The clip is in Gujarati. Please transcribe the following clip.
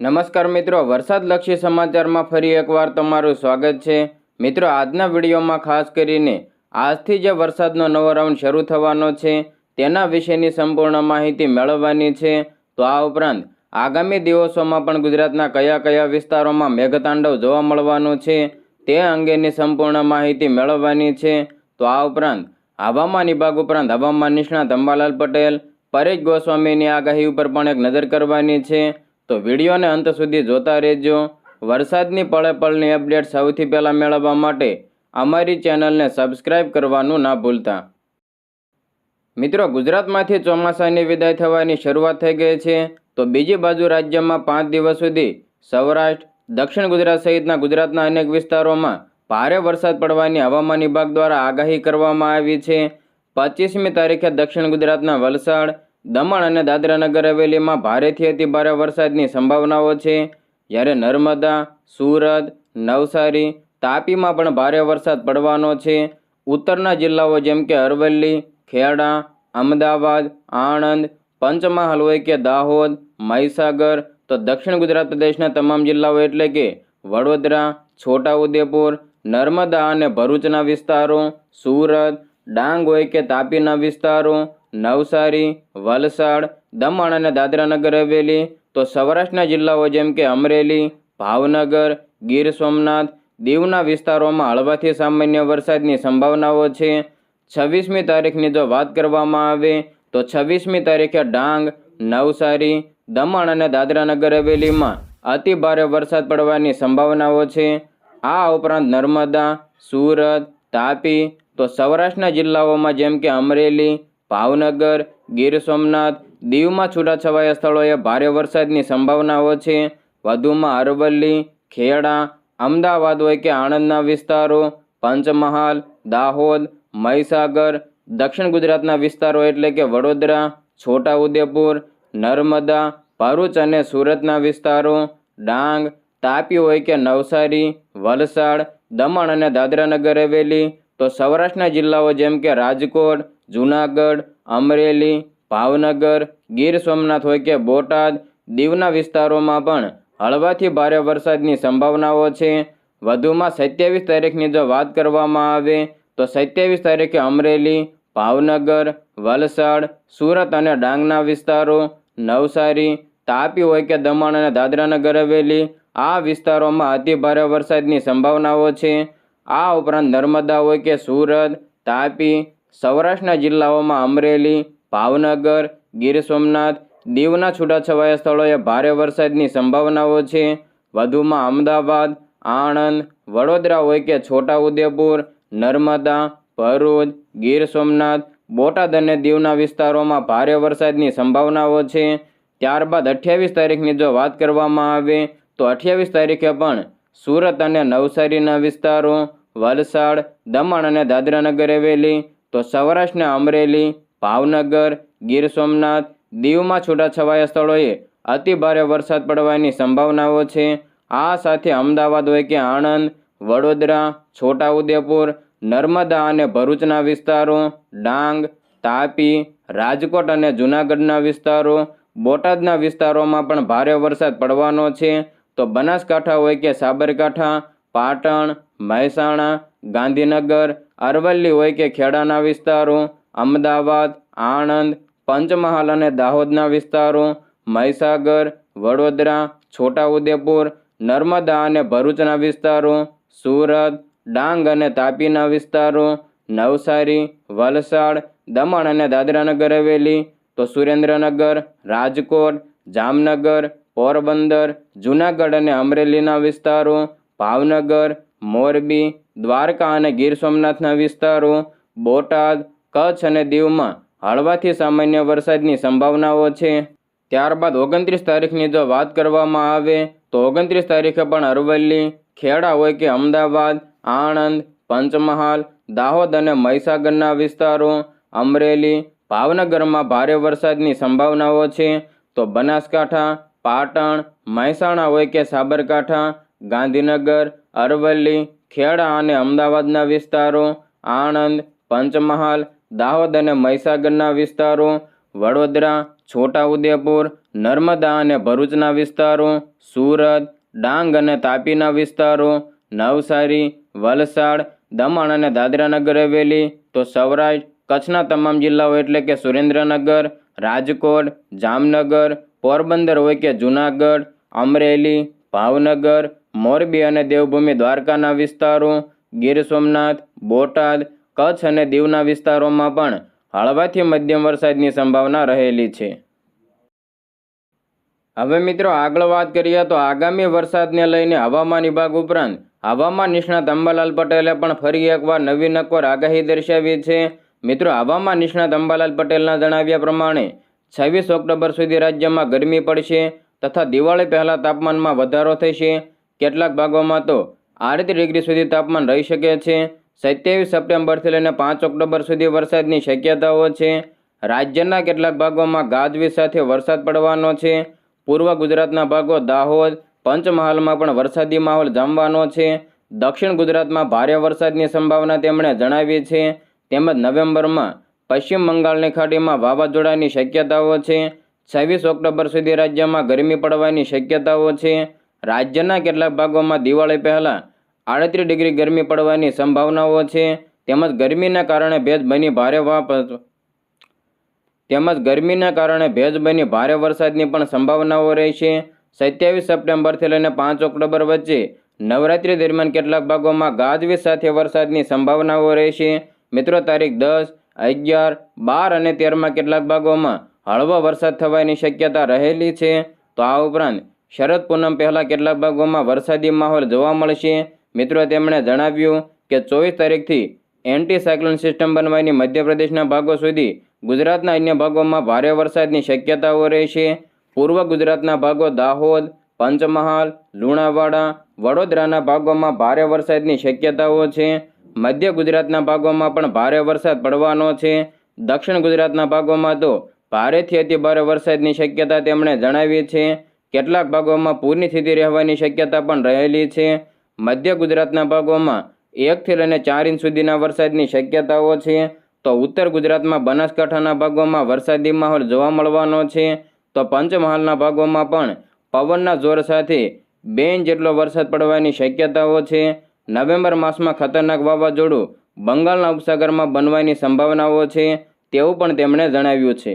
નમસ્કાર મિત્રો વરસાદલક્ષી સમાચારમાં ફરી એકવાર તમારું સ્વાગત છે. મિત્રો, આજના વિડીયોમાં ખાસ કરીને આજથી જે વરસાદનો નવો રાઉન્ડ શરૂ થવાનો છે, તેના વિશેની સંપૂર્ણ માહિતી મેળવવાની છે. તો આ ઉપરાંત આગામી દિવસોમાં પણ ગુજરાતના કયા કયા વિસ્તારોમાં મેઘતાંડવ જોવા મળવાનું છે, તે અંગેની સંપૂર્ણ માહિતી મેળવવાની છે. તો આ ઉપરાંત હવામાન વિભાગ ઉપરાંત હવામાન નિષ્ણાત અંબાલાલ પટેલ, પરેશ ગોસ્વામીની આગાહી ઉપર પણ એક નજર કરવાની છે. તો વિડીયોને અંત સુધી જોતા રહેજો. વરસાદની પળે પળની અપડેટ સૌથી પહેલાં મેળવવા માટે અમારી ચેનલને સબસ્ક્રાઇબ કરવાનું ના ભૂલતા. મિત્રો, ગુજરાતમાંથી ચોમાસાની વિદાય થવાની શરૂઆત થઈ ગઈ છે. તો બીજી બાજુ રાજ્યમાં પાંચ દિવસ સુધી સૌરાષ્ટ્ર, દક્ષિણ ગુજરાત સહિતના ગુજરાતના અનેક વિસ્તારોમાં ભારે વરસાદ પડવાની હવામાન વિભાગ દ્વારા આગાહી કરવામાં આવી છે. પચીસમી તારીખે દક્ષિણ ગુજરાતના વલસાડ દમણ અને દાદરાનગર હવેલીમાં ભારેથી અતિ ભારે વરસાદની સંભાવનાઓ છે. જ્યારે નર્મદા, સુરત, નવસારી, તાપીમાં પણ ભારે વરસાદ પડવાનો છે. ઉત્તરના જિલ્લાઓ જેમ કે અરવલ્લી, ખેડા, અમદાવાદ, આણંદ, પંચમહાલ હોય કે દાહોદ, મહીસાગર, તો દક્ષિણ ગુજરાત પ્રદેશના તમામ જિલ્લાઓ એટલે કે વડોદરા, છોટાઉદેપુર, નર્મદા અને ભરૂચના વિસ્તારો, સુરત, ડાંગ હોય કે તાપીના વિસ્તારો નવસારી, વલસાડ, દમણ અને દાદરાનગર હવેલી. તો સૌરાષ્ટ્રના જિલ્લાઓ જેમ કે અમરેલી, ભાવનગર, ગીર સોમનાથ દીવના વિસ્તારોમાં હળવાથી સામાન્ય વરસાદની સંભાવનાઓ છે. છવ્વીસમી તારીખની જો વાત કરવામાં આવે, તો છવ્વીસમી તારીખે ડાંગ, નવસારી, દમણ અને દાદરાનગર હવેલીમાં અતિ ભારે વરસાદ પડવાની સંભાવનાઓ છે. આ ઉપરાંત નર્મદા, સુરત, તાપી, તો સૌરાષ્ટ્રના જિલ્લાઓમાં જેમ કે અમરેલી ભાવનગર, ગીર સોમનાથ, દીવમાં છૂટાછવાયા સ્થળોએ ભારે વરસાદની સંભાવનાઓ છે. વધુમાં અરવલ્લી, ખેડા, અમદાવાદ હોય કે આણંદના વિસ્તારો, પંચમહાલ, દાહોદ, મહીસાગર, દક્ષિણ ગુજરાતના વિસ્તારો એટલે કે વડોદરા, છોટાઉદેપુર, નર્મદા, ભરૂચ અને સુરતના વિસ્તારો, ડાંગ, તાપી હોય કે નવસારી, વલસાડ, દમણ અને દાદરાનગર હવેલી તો સૌરાષ્ટ્રના જિલ્લાઓ જેમ કે રાજકોટ જૂનાગઢ, અમરેલી, ભાવનગર, ગીર સોમનાથ હોય કે બોટાદ, દીવના વિસ્તારોમાં પણ હળવાથી ભારે વરસાદની સંભાવનાઓ છે. વધુમાં સત્યાવીસ તારીખની જો વાત કરવામાં આવે, તો સત્યાવીસ તારીખે અમરેલી, ભાવનગર, વલસાડ, સુરત અને ડાંગના વિસ્તારો, નવસારી, તાપી હોય કે દમણ અને દાદરાનગર હવેલી આ વિસ્તારોમાં અતિ ભારે વરસાદની સંભાવનાઓ છે. આ ઉપરાંત નર્મદા હોય કે સુરત, તાપી સૌરાષ્ટ્રના જિલ્લાઓમાં અમરેલી, ભાવનગર, ગીર સોમનાથ, દીવના છૂટાછવાયા સ્થળોએ ભારે વરસાદની સંભાવનાઓ છે. વધુમાં અમદાવાદ, આણંદ, વડોદરા હોય કે છોટાઉદેપુર, નર્મદા, ભરૂચ, ગીર સોમનાથ, બોટાદ અને દીવના વિસ્તારોમાં ભારે વરસાદની સંભાવનાઓ છે. ત્યારબાદ અઠ્યાવીસ તારીખની જો વાત કરવામાં આવે, તો અઠ્યાવીસ તારીખે પણ સુરત અને નવસારીના વિસ્તારો વલસાડ, દમણ અને દાદરાનગર હવેલી તો સૌરાષ્ટ્રના અમરેલી, ભાવનગર, ગીર સોમનાથ, દીવમાં છૂટાછવાયા સ્થળોએ અતિ ભારે વરસાદ પડવાની સંભાવનાઓ છે. આ સાથે અમદાવાદ હોય કે આણંદ, વડોદરા, છોટાઉદેપુર, નર્મદા અને ભરૂચના વિસ્તારો, ડાંગ, તાપી, રાજકોટ અને જૂનાગઢના વિસ્તારો, બોટાદના વિસ્તારોમાં પણ ભારે વરસાદ પડવાનો છે. તો બનાસકાંઠા હોય કે સાબરકાંઠા, પાટણ, મહેસાણા, ગાંધીનગર અરવલ્લી હોય કે ખેડાના વિસ્તારો, અમદાવાદ, આણંદ, પંચમહાલ અને દાહોદના વિસ્તારો, મહીસાગર, વડોદરા, છોટાઉદેપુર, નર્મદા અને ભરૂચના વિસ્તારો, સુરત, ડાંગ અને તાપીના વિસ્તારો, નવસારી, વલસાડ, દમણ અને દાદરાનગર હવેલી, તો સુરેન્દ્રનગર, રાજકોટ, જામનગર, પોરબંદર, જૂનાગઢ અને અમરેલીના વિસ્તારો, ભાવનગર મોરબી, દ્વારકા અને ગીર સોમનાથના વિસ્તારો, બોટાદ, કચ્છ અને દીવમાં હળવાથી સામાન્ય વરસાદની સંભાવનાઓ છે. ત્યારબાદ ઓગણત્રીસ તારીખની જો વાત કરવામાં આવે, તો ઓગણત્રીસ તારીખે પણ અરવલ્લી, ખેડા હોય કે અમદાવાદ, આણંદ, પંચમહાલ, દાહોદ અને મહીસાગરના વિસ્તારો, અમરેલી, ભાવનગરમાં ભારે વરસાદની સંભાવનાઓ છે. તો બનાસકાંઠા, પાટણ, મહેસાણા હોય કે સાબરકાંઠા ગાંધીનગર, અરવલ્લી, ખેડા અને અમદાવાદના વિસ્તારો, આણંદ, પંચમહાલ, દાહોદ અને મહીસાગરના વિસ્તારો, વડોદરા, છોટાઉદેપુર, નર્મદા અને ભરૂચના વિસ્તારો, સુરત, ડાંગ અને તાપીના વિસ્તારો, નવસારી, વલસાડ, દમણ અને દાદરાનગર હવેલી, તો સૌરાષ્ટ્ર, કચ્છના તમામ જિલ્લાઓ એટલે કે સુરેન્દ્રનગર, રાજકોટ, જામનગર, પોરબંદર હોય કે જૂનાગઢ, અમરેલી, ભાવનગર મોરબી અને દેવભૂમિ દ્વારકાના વિસ્તારો, ગીર સોમનાથ, બોટાદ, કચ્છ અને દીવના વિસ્તારોમાં પણ હળવાથી મધ્યમ વરસાદની સંભાવના રહેલી છે. હવે મિત્રો આગળ વાત કરીએ તો આગામી વરસાદને લઈને હવામાન વિભાગ ઉપરાંત હવામાન નિષ્ણાત અંબાલાલ પટેલે પણ ફરી એકવાર નવી નક્કોર આગાહી દર્શાવી છે. મિત્રો હવામાન નિષ્ણાત અંબાલાલ પટેલના જણાવ્યા પ્રમાણે છવ્વીસ ઓક્ટોબર સુધી રાજ્યમાં ગરમી પડશે તથા દિવાળી પહેલાં તાપમાનમાં વધારો થશે. કેટલાક ભાગોમાં તો આડત્રીસ ડિગ્રી સુધી તાપમાન રહી શકે છે. સત્યાવીસ સપ્ટેમ્બરથી લઈને પાંચ ઓક્ટોબર સુધી વરસાદની શક્યતાઓ છે. રાજ્યના કેટલાક ભાગોમાં ગાજવીજ સાથે વરસાદ પડવાનો છે. પૂર્વ ગુજરાતના ભાગો દાહોદ, પંચમહાલમાં પણ વરસાદી માહોલ જામવાનો છે. દક્ષિણ ગુજરાતમાં ભારે વરસાદની સંભાવના તેમણે જણાવી છે. તેમજ નવેમ્બરમાં પશ્ચિમ બંગાળની ખાડીમાં વાવાઝોડાની શક્યતાઓ છે. છવ્વીસ ઓક્ટોબર સુધી રાજ્યમાં ગરમી પડવાની શક્યતાઓ છે. રાજ્યના કેટલાક ભાગોમાં દિવાળી પહેલાં આડત્રીસ ડિગ્રી ગરમી પડવાની સંભાવનાઓ છે. તેમજ ગરમીના કારણે ભેજ બની ભારે તેમજ ગરમીના કારણે ભેજ બની ભારે વરસાદની પણ સંભાવનાઓ રહેશે સત્યાવીસ સપ્ટેમ્બરથી લઈને પાંચ ઓક્ટોબર વચ્ચે નવરાત્રી દરમિયાન કેટલાક ભાગોમાં ગાજવીજ સાથે વરસાદની સંભાવનાઓ રહેશે મિત્રો, તારીખ દસ, અગિયાર, બાર અને તેરમાં કેટલાક ભાગોમાં હળવો વરસાદ થવાની શક્યતા રહેલી છે. તો આ ઉપરાંત શરદ પૂનમ પહેલાં કેટલાક ભાગોમાં વરસાદી માહોલ જોવા મળશે. મિત્રો, તેમણે જણાવ્યું કે ચોવીસ તારીખથી એન્ટી સાયક્લોન સિસ્ટમ બનવાની મધ્યપ્રદેશના ભાગો સુધી ગુજરાતના અન્ય ભાગોમાં ભારે વરસાદની શક્યતાઓ રહેશે. પૂર્વ ગુજરાતના ભાગો દાહોદ, પંચમહાલ, લુણાવાડા, વડોદરાના ભાગોમાં ભારે વરસાદની શક્યતાઓ છે. મધ્ય ગુજરાતના ભાગોમાં પણ ભારે વરસાદ પડવાનો છે. દક્ષિણ ગુજરાતના ભાગોમાં તો ભારેથી અતિ ભારે વરસાદની શક્યતા તેમણે જણાવી છે. કેટલાક ભાગોમાં પૂરની સ્થિતિ રહેવાની શક્યતા પણ રહેલી છે. મધ્ય ગુજરાતના ભાગોમાં એકથી લઈને ચાર ઇંચ સુધીના વરસાદની શક્યતાઓ છે. તો ઉત્તર ગુજરાતમાં બનાસકાંઠાના ભાગોમાં વરસાદી માહોલ જોવા મળવાનો છે. તો પંચમહાલના ભાગોમાં પણ પવનના જોર સાથે બે ઇંચ જેટલો વરસાદ પડવાની શક્યતાઓ છે. નવેમ્બર માસમાં ખતરનાક વાવાઝોડું બંગાળના ઉપસાગરમાં બનવાની સંભાવનાઓ છે. તેવું પણ તેમણે જણાવ્યું છે.